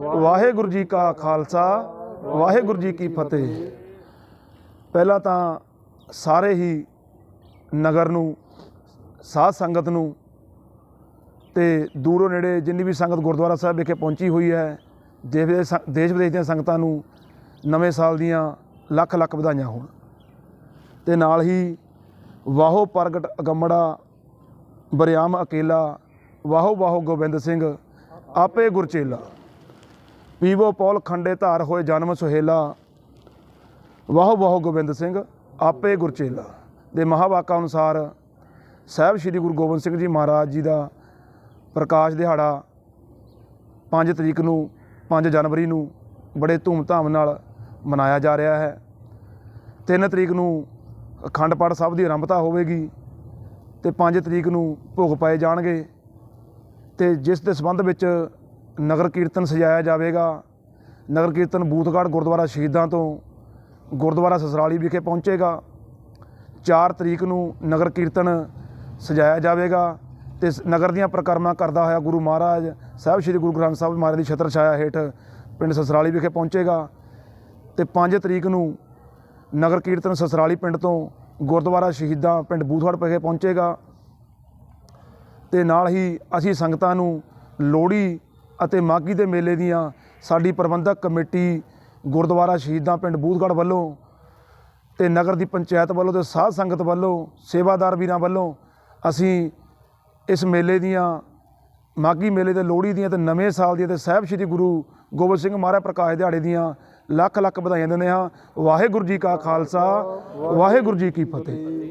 ਵਾਹਿਗੁਰੂ ਜੀ ਕਾ ਖਾਲਸਾ, ਵਾਹਿਗੁਰੂ ਜੀ ਕੀ ਫਤਿਹ। ਪਹਿਲਾਂ ਤਾਂ ਸਾਰੇ ਹੀ ਨਗਰ ਨੂੰ, ਸਾਧ ਸੰਗਤ ਨੂੰ ਤੇ ਦੂਰੋਂ ਨੇੜੇ ਜਿੰਨੀ ਵੀ ਸੰਗਤ ਗੁਰਦੁਆਰਾ ਸਾਹਿਬ ਵਿਖੇ ਪਹੁੰਚੀ ਹੋਈ ਹੈ, ਦੇਸ਼ ਵਿਦੇਸ਼ ਦੀਆਂ ਸੰਗਤਾਂ ਨੂੰ ਨਵੇਂ ਸਾਲ ਦੀਆਂ ਲੱਖ ਲੱਖ ਵਧਾਈਆਂ ਹੋਣ। ਤੇ ਨਾਲ ਹੀ ਵਾਹੋ ਪ੍ਰਗਟ ਅਗੰਮੜਾ, ਬਰਿਆਮ ਅਕੇਲਾ, ਵਾਹੋ ਵਾਹੋ ਗੋਬਿੰਦ ਸਿੰਘ, ਆਪੇ ਗੁਰਚੇਲਾ ਪੀਵੋ ਪੌਲ ਖੰਡੇ ਧਾਰ ਹੋਏ ਜਨਮ ਸੁਹੇਲਾ। ਵਾਹੋ ਵਾਹੋ ਗੋਬਿੰਦ ਸਿੰਘ, ਆਪੇ ਗੁਰਚੇਲਾ। ਦੇ ਮਹਾਵਾਕਾ ਅਨੁਸਾਰ ਸਾਹਿਬ ਸ੍ਰੀ ਗੁਰੂ ਗੋਬਿੰਦ ਸਿੰਘ ਜੀ ਮਹਾਰਾਜ ਜੀ ਦਾ ਪ੍ਰਕਾਸ਼ ਦਿਹਾੜਾ 5 ਤਰੀਕ ਨੂੰ 5 ਜਨਵਰੀ ਨੂੰ ਬੜੇ ਧੂਮਧਾਮ ਨਾਲ ਮਨਾਇਆ ਜਾ ਰਿਹਾ ਹੈ। 3 ਤਰੀਕ ਨੂੰ ਅਖੰਡ ਪਾਠ ਸਾਹਿਬ ਦੀ ਆਰੰਭਤਾ ਹੋਵੇਗੀ ਤੇ 5 ਤਰੀਕ ਨੂੰ ਭੋਗ ਪਾਏ ਜਾਣਗੇ ਤੇ ਜਿਸ ਦੇ ਸੰਬੰਧ ਵਿੱਚ ਨਗਰ ਕੀਰਤਨ ਸਜਾਇਆ ਜਾਵੇਗਾ। ਨਗਰ ਕੀਰਤਨ ਬੂਥਗੜ੍ਹ ਗੁਰਦੁਆਰਾ ਸ਼ਹੀਦਾਂ ਤੋਂ ਗੁਰਦੁਆਰਾ ਸਸਰਾਲੀ ਵਿਖੇ ਪਹੁੰਚੇਗਾ। 4 ਤਰੀਕ ਨੂੰ ਨਗਰ ਕੀਰਤਨ ਸਜਾਇਆ ਜਾਵੇਗਾ ਤੇ ਸ- ਨਗਰ ਦੀਆਂ ਪ੍ਰਕਰਮਾਂ ਕਰਦਾ ਹੋਇਆ ਗੁਰੂ ਮਹਾਰਾਜ ਸਾਹਿਬ ਸ੍ਰੀ ਗੁਰੂ ਗ੍ਰੰਥ ਸਾਹਿਬ ਮਹਾਰਾਜ ਦੀ ਛਤਰ ਛਾਇਆ ਹੇਠ ਪਿੰਡ ਸਸਰਾਲੀ ਵਿਖੇ ਪਹੁੰਚੇਗਾ। ਤੇ 5 ਤਰੀਕ ਨੂੰ ਨਗਰ ਕੀਰਤਨ ਸਸਰਾਲੀ ਪਿੰਡ ਤੋਂ ਗੁਰਦੁਆਰਾ ਸ਼ਹੀਦਾਂ ਪਿੰਡ ਬੂਥਗੜ੍ਹ ਵਿਖੇ ਪਹੁੰਚੇਗਾ। ਤੇ ਨਾਲ ਹੀ ਅਸੀਂ ਸੰਗਤਾਂ ਨੂੰ ਲੋਹੜੀ ਅਤੇ ਮਾਘੀ ਦੇ ਮੇਲੇ ਦੀਆਂ ਸਾਡੀ ਪ੍ਰਬੰਧਕ ਕਮੇਟੀ ਗੁਰਦੁਆਰਾ ਸ਼ਹੀਦਾਂ ਪਿੰਡ ਬੂਥਗੜ੍ਹ ਵੱਲੋਂ ਤੇ ਨਗਰ ਦੀ ਪੰਚਾਇਤ ਵੱਲੋਂ ਤੇ ਸਾਧ ਸੰਗਤ ਵੱਲੋਂ, ਸੇਵਾਦਾਰ ਵੀਰਾਂ ਵੱਲੋਂ ਅਸੀਂ ਇਸ ਮੇਲੇ ਦੀਆਂ, ਮਾਘੀ ਮੇਲੇ ਤੇ ਲੋਹੜੀ ਦੀਆਂ ਤੇ ਨਵੇਂ ਸਾਲ ਦੀਆਂ ਤੇ ਸਾਹਿਬ ਸ੍ਰੀ ਗੁਰੂ ਗੋਬਿੰਦ ਸਿੰਘ ਮਹਾਰਾਜ ਪ੍ਰਕਾਸ਼ ਦਿਹਾੜੇ ਦੀਆਂ ਲੱਖ ਲੱਖ ਵਧਾਈਆਂ ਦਿੰਦੇ ਹਾਂ। ਵਾਹਿਗੁਰੂ ਜੀ ਕਾ ਖਾਲਸਾ, ਵਾਹਿਗੁਰੂ ਜੀ ਕੀ ਫਤਿਹ।